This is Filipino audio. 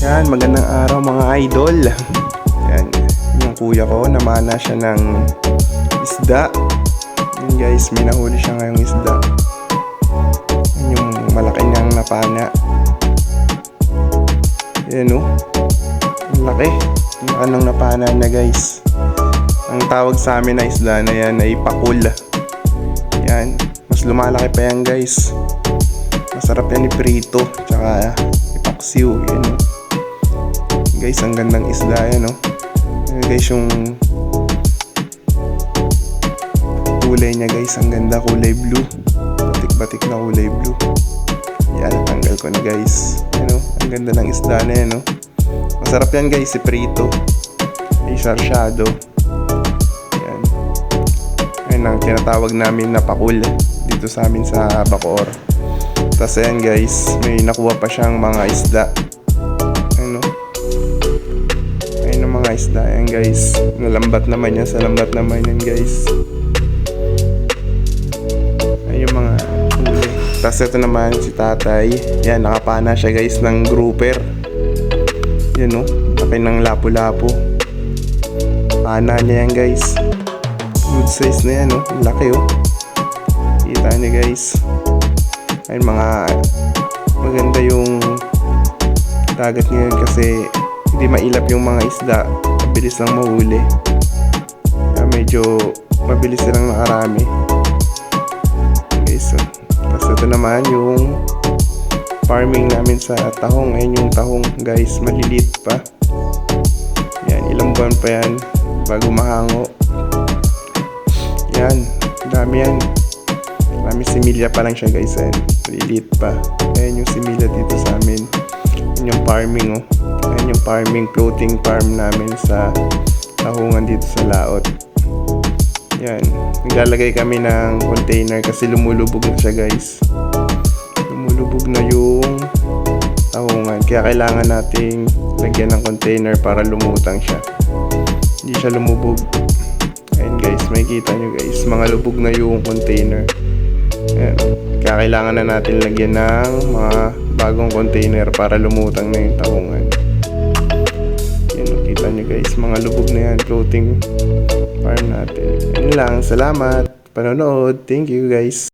Yan, magandang araw mga idol. Yan, yung kuya ko, namana siya ng isda. Yan guys, may nahuli siya ngayong isda. Yan yung malaki niyang napana. Yan oh. Ang laki. Yung anong napana niya guys. Ang tawag sa amin na isda na yan ay pakul. Yan. Mas lumalaki pa yan guys. Masarap yan iprito. Tsaka ipaksiw. Yan oh. Guys, ang gandang isda yan oh. Yan guys yung kulay niya guys. Ang ganda kulay blue. Batik-batik na kulay blue. Yan, tanggal ko na guys. Yan oh. Ang ganda ng isda na yan oh. Masarap yan guys, iprito. Ay sarsyado. Yan. Yan ang tinatawag namin na pakul dito sa amin sa Bacoor. Tapos ayan guys, may nakuha pa siyang mga isda. Mga isda. Ayan guys. Nalambat naman yan. Sa lambat naman yan guys. Ayun yung mga huli. Tapos ito naman si tatay. Yan, nakapana siya guys ng grouper. Yan o. Laki ng lapu-lapu. Pana niya yan guys. Good size na yan o. Laki o. Kita niyo guys. Ayun mga maganda yung dagat ngayon kasi hindi mailap yung mga isda. Mabilis lang mahuli. Kaya medyo mabilis silang nakarami. Guys, so. Tapos ito naman yung farming namin sa tahong. Ayun yung tahong guys, malilit pa. Yan, ilang buwan pa yan bago mahango. Yan, dami yan. Marami similya pa lang siya guys. Ayan, malilit pa. Ayan yung similya dito sa amin. Ayan yung farming oh. Ayan yung farming floating farm namin sa tahungan dito sa laot. Yan. Naglalagay kami ng container kasi lumulubog na siya guys. Lumulubog na yung tahungan. Kaya kailangan nating lagyan ng container para lumutang siya. Hindi siya lumubog. Ayan guys, makikita nyo guys. Mga lubog na yung container. Ayan. Kaya kailangan na natin lagyan ng mga bagong container para lumutang na yung tahungan. Nakita nyo guys. Mga lubog na yan. Floating farm natin. Yan lang. Salamat. Panonood. Thank you guys.